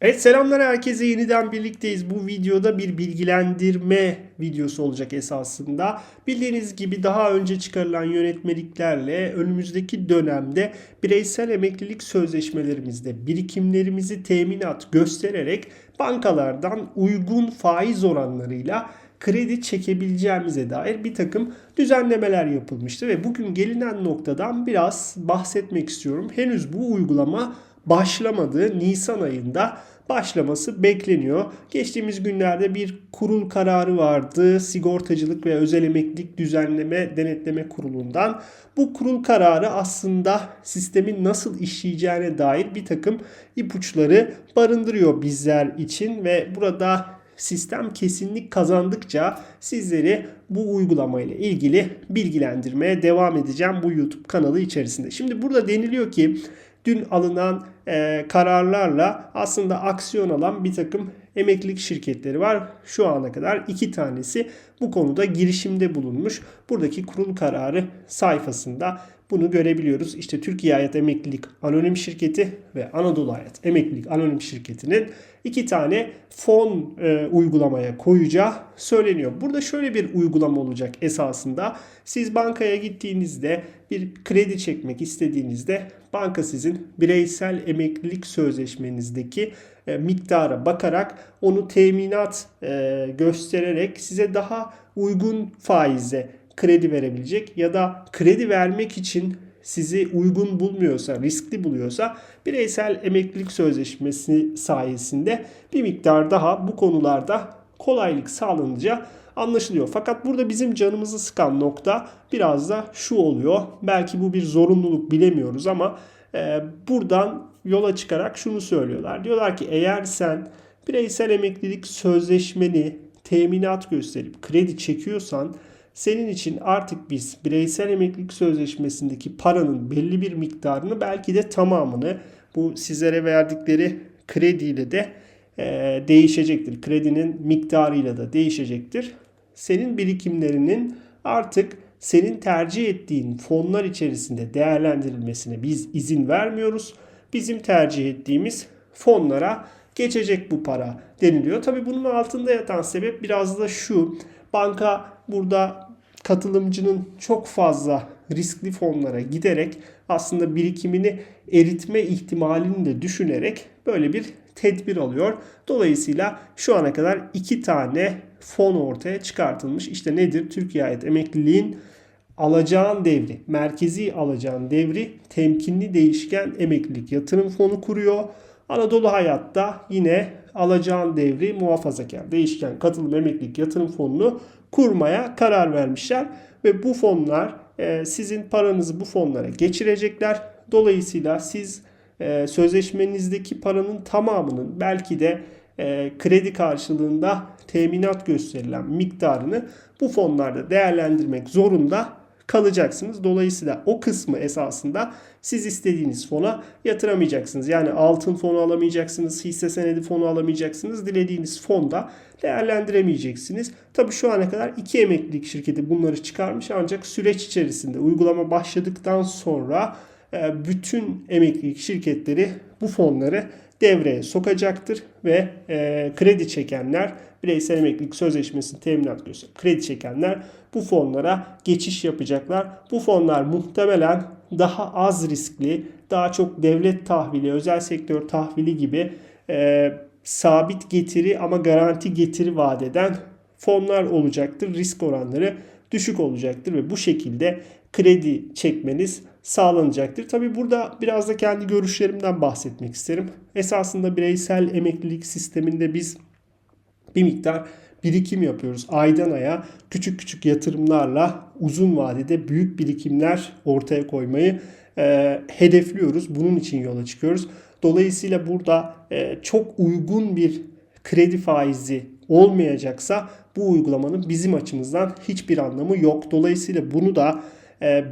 Evet selamlar herkese yeniden birlikteyiz. Bu videoda bir bilgilendirme videosu olacak esasında. Bildiğiniz gibi daha önce çıkarılan yönetmeliklerle önümüzdeki dönemde bireysel emeklilik sözleşmelerimizde birikimlerimizi teminat göstererek bankalardan uygun faiz oranlarıyla kredi çekebileceğimize dair bir takım düzenlemeler yapılmıştı ve bugün gelinen noktadan biraz bahsetmek istiyorum. Henüz bu uygulama başlamadı. Nisan ayında başlaması bekleniyor. Geçtiğimiz günlerde bir kurul kararı vardı. Sigortacılık ve Özel Emeklilik Düzenleme Denetleme Kurulu'ndan. Bu kurul kararı aslında sistemin nasıl işleyeceğine dair bir takım ipuçları barındırıyor bizler için ve burada sistem kesinlik kazandıkça sizleri bu uygulamayla ilgili bilgilendirmeye devam edeceğim bu YouTube kanalı içerisinde. Şimdi burada deniliyor ki dün alınan e, kararlarla aslında aksiyon alan bir takım emeklilik şirketleri var. Şu ana kadar iki tanesi bu konuda girişimde bulunmuş. Buradaki kurul kararı sayfasında bunu görebiliyoruz. İşte Türkiye Hayat Emeklilik Anonim Şirketi ve Anadolu Hayat Emeklilik Anonim Şirketi'nin iki tane fon e, uygulamaya koyacağı söyleniyor. Burada şöyle bir uygulama olacak esasında. Siz bankaya gittiğinizde bir kredi çekmek istediğinizde banka sizin bireysel emeklilik sözleşmenizdeki e, miktara bakarak onu teminat e, göstererek size daha uygun faize kredi verebilecek ya da kredi vermek için sizi uygun bulmuyorsa, riskli buluyorsa bireysel emeklilik sözleşmesi sayesinde bir miktar daha bu konularda kolaylık sağlanacağı anlaşılıyor. Fakat burada bizim canımızı sıkan nokta biraz da şu oluyor. Belki bu bir zorunluluk bilemiyoruz ama e, buradan yola çıkarak şunu söylüyorlar. Diyorlar ki eğer sen bireysel emeklilik sözleşmeni teminat gösterip kredi çekiyorsan senin için artık biz bireysel emeklilik sözleşmesindeki paranın belli bir miktarını belki de tamamını bu sizlere verdikleri krediyle de e, değişecektir. Kredinin miktarıyla da değişecektir. Senin birikimlerinin artık senin tercih ettiğin fonlar içerisinde değerlendirilmesine biz izin vermiyoruz. Bizim tercih ettiğimiz fonlara geçecek bu para deniliyor. Tabii bunun altında yatan sebep biraz da şu. Banka burada katılımcının çok fazla riskli fonlara giderek aslında birikimini eritme ihtimalini de düşünerek böyle bir tedbir alıyor. Dolayısıyla şu ana kadar iki tane fon ortaya çıkartılmış. İşte nedir? Türkiye ait emekliliğin alacağın devri, merkezi alacağın devri temkinli değişken emeklilik yatırım fonu kuruyor. Anadolu Hayat'ta yine alacağın devri muhafazakar değişken katılım emeklilik yatırım fonunu kurmaya karar vermişler. Ve bu fonlar e, sizin paranızı bu fonlara geçirecekler. Dolayısıyla siz e, sözleşmenizdeki paranın tamamının belki de e, kredi karşılığında teminat gösterilen miktarını bu fonlarda değerlendirmek zorunda kalacaksınız. Dolayısıyla o kısmı esasında siz istediğiniz fona yatıramayacaksınız. Yani altın fonu alamayacaksınız, hisse senedi fonu alamayacaksınız. Dilediğiniz fonda değerlendiremeyeceksiniz. Tabii şu ana kadar iki emeklilik şirketi bunları çıkarmış ancak süreç içerisinde uygulama başladıktan sonra e, bütün emeklilik şirketleri bu fonları devreye sokacaktır ve e, kredi çekenler bireysel emeklilik sözleşmesini teminat gösterip kredi çekenler bu fonlara geçiş yapacaklar. Bu fonlar muhtemelen daha az riskli, daha çok devlet tahvili, özel sektör tahvili gibi e, sabit getiri ama garanti getiri vaat eden fonlar olacaktır. Risk oranları düşük olacaktır ve bu şekilde kredi çekmeniz sağlanacaktır. Tabi burada biraz da kendi görüşlerimden bahsetmek isterim. Esasında bireysel emeklilik sisteminde biz bir miktar birikim yapıyoruz. Aydan aya küçük küçük yatırımlarla uzun vadede büyük birikimler ortaya koymayı e, hedefliyoruz. Bunun için yola çıkıyoruz. Dolayısıyla burada e, çok uygun bir kredi faizi olmayacaksa bu uygulamanın bizim açımızdan hiçbir anlamı yok. Dolayısıyla bunu da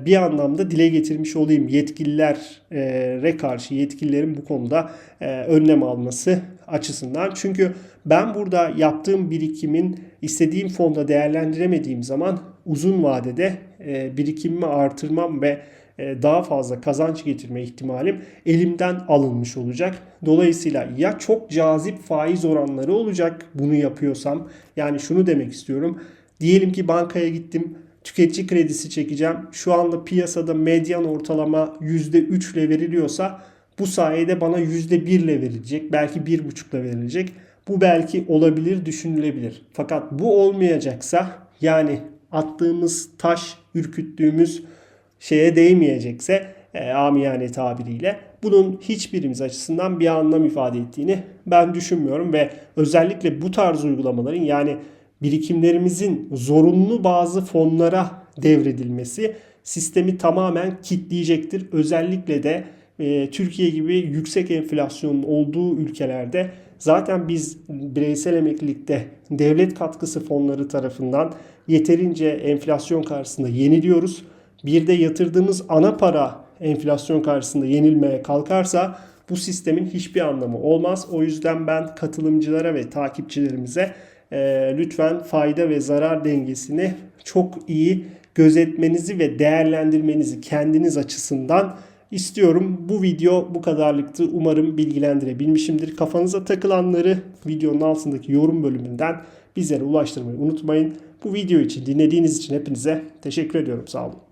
bir anlamda dile getirmiş olayım yetkililere karşı yetkililerin bu konuda e, önlem alması açısından. Çünkü ben burada yaptığım birikimin istediğim fonda değerlendiremediğim zaman uzun vadede e, birikimimi artırmam ve e, daha fazla kazanç getirme ihtimalim elimden alınmış olacak. Dolayısıyla ya çok cazip faiz oranları olacak bunu yapıyorsam yani şunu demek istiyorum. Diyelim ki bankaya gittim tüketici kredisi çekeceğim. Şu anda piyasada medyan ortalama %3 ile veriliyorsa bu sayede bana %1 ile verilecek. Belki 1,5 ile verilecek. Bu belki olabilir, düşünülebilir. Fakat bu olmayacaksa yani attığımız taş, ürküttüğümüz şeye değmeyecekse e, amiyane tabiriyle bunun hiçbirimiz açısından bir anlam ifade ettiğini ben düşünmüyorum ve özellikle bu tarz uygulamaların yani birikimlerimizin zorunlu bazı fonlara devredilmesi sistemi tamamen kitleyecektir. Özellikle de e, Türkiye gibi yüksek enflasyonun olduğu ülkelerde zaten biz bireysel emeklilikte devlet katkısı fonları tarafından yeterince enflasyon karşısında yeniliyoruz. Bir de yatırdığımız ana para enflasyon karşısında yenilmeye kalkarsa bu sistemin hiçbir anlamı olmaz. O yüzden ben katılımcılara ve takipçilerimize e, lütfen fayda ve zarar dengesini çok iyi gözetmenizi ve değerlendirmenizi kendiniz açısından istiyorum. Bu video bu kadarlıktı. Umarım bilgilendirebilmişimdir. Kafanıza takılanları videonun altındaki yorum bölümünden bizlere ulaştırmayı unutmayın. Bu video için dinlediğiniz için hepinize teşekkür ediyorum. Sağ olun.